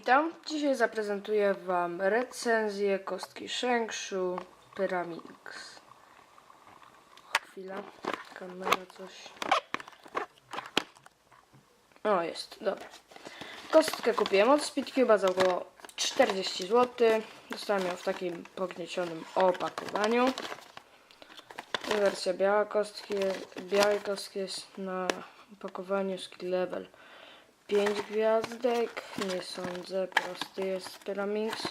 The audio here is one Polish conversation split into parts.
witam. Dzisiaj zaprezentuję Wam recenzję kostki Shengshu Pyramix. Chwila, kamera coś. O, jest, dobra. Kostkę kupiłem od Speedcube'a za około 40 zł. Dostałem ją w takim pogniecionym opakowaniu. Wersja biała kostki, białej kostki jest na opakowaniu skill level 5 gwiazdek, nie sądzę, prosty jest Pyramix.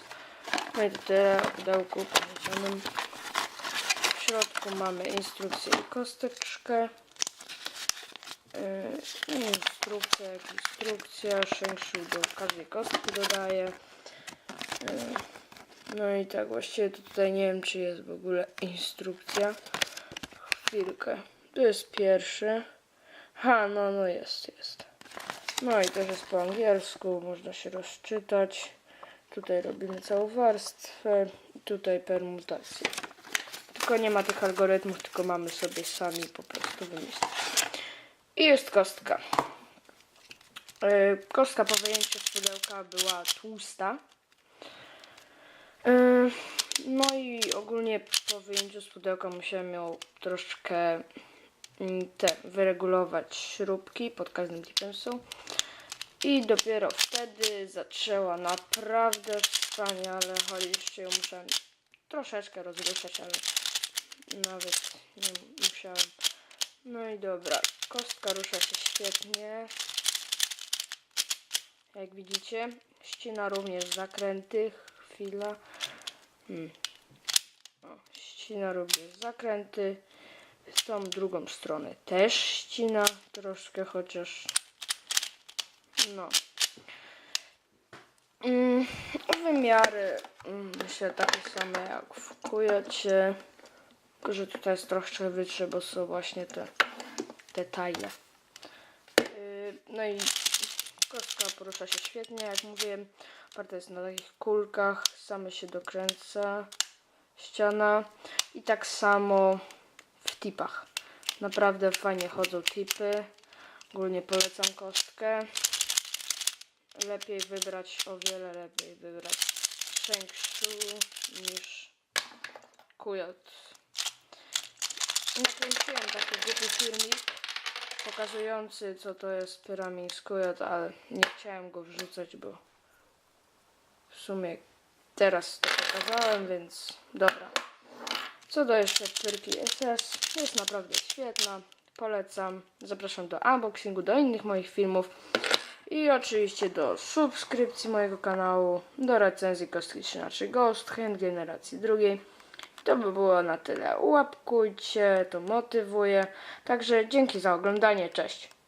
No i to tyle o pudełku poniesionym. W środku mamy instrukcję i kosteczkę. Yy, instrukcja, jak instrukcja, Shengshu do każdej kostki dodaje. Yy, no i tak, właściwie to tutaj nie wiem, czy jest w ogóle instrukcja. Chwilkę. Tu jest pierwszy. Ha, no, no jest, jest. No i też jest po angielsku, można się rozczytać. Tutaj robimy całą warstwę. Tutaj permutację. Tylko nie ma tych algorytmów, tylko mamy sobie sami po prostu wymyślić. I jest kostka. Yy, Kostka po wyjęciu z pudełka była tłusta. Yy, No i ogólnie po wyjęciu z pudełka musiałem ją troszkę te wyregulować śrubki pod każdym tipem są. I dopiero wtedy zaczęła naprawdę wspaniale chodzić. Ją musiałem troszeczkę rozruszać, ale nawet nie musiałem. No i dobra, kostka rusza się świetnie. Jak widzicie, ścina również zakręty. Chwila. Hmm. O, ścina również zakręty. W tą drugą stronę też ścina troszkę, chociaż no. Mm, wymiary mm, myślę takie same jak w Kujocie. Tylko, że tutaj jest troszkę wyższe, bo są właśnie te detale. Yy, no i kostka porusza się świetnie, jak mówiłem. Oparta jest na takich kulkach, same się dokręca ściana. I tak samo tipach. Naprawdę fajnie chodzą tipy. Ogólnie polecam kostkę. Lepiej wybrać, o wiele lepiej wybrać Shengshu niż Kujot. Nakręciłem taki głupi filmik pokazujący co to jest pyramid z Kujot, ale nie chciałem go wrzucać, bo w sumie teraz to pokazałem, więc dobra. Co do jeszcze pyrki SS, jest naprawdę świetna. Polecam. Zapraszam do unboxingu, do innych moich filmów. I oczywiście do subskrypcji mojego kanału, do recenzji kostki 13 Ghost, Hand generacji drugiej. To by było na tyle. Łapkujcie, to motywuje. Także dzięki za oglądanie. Cześć.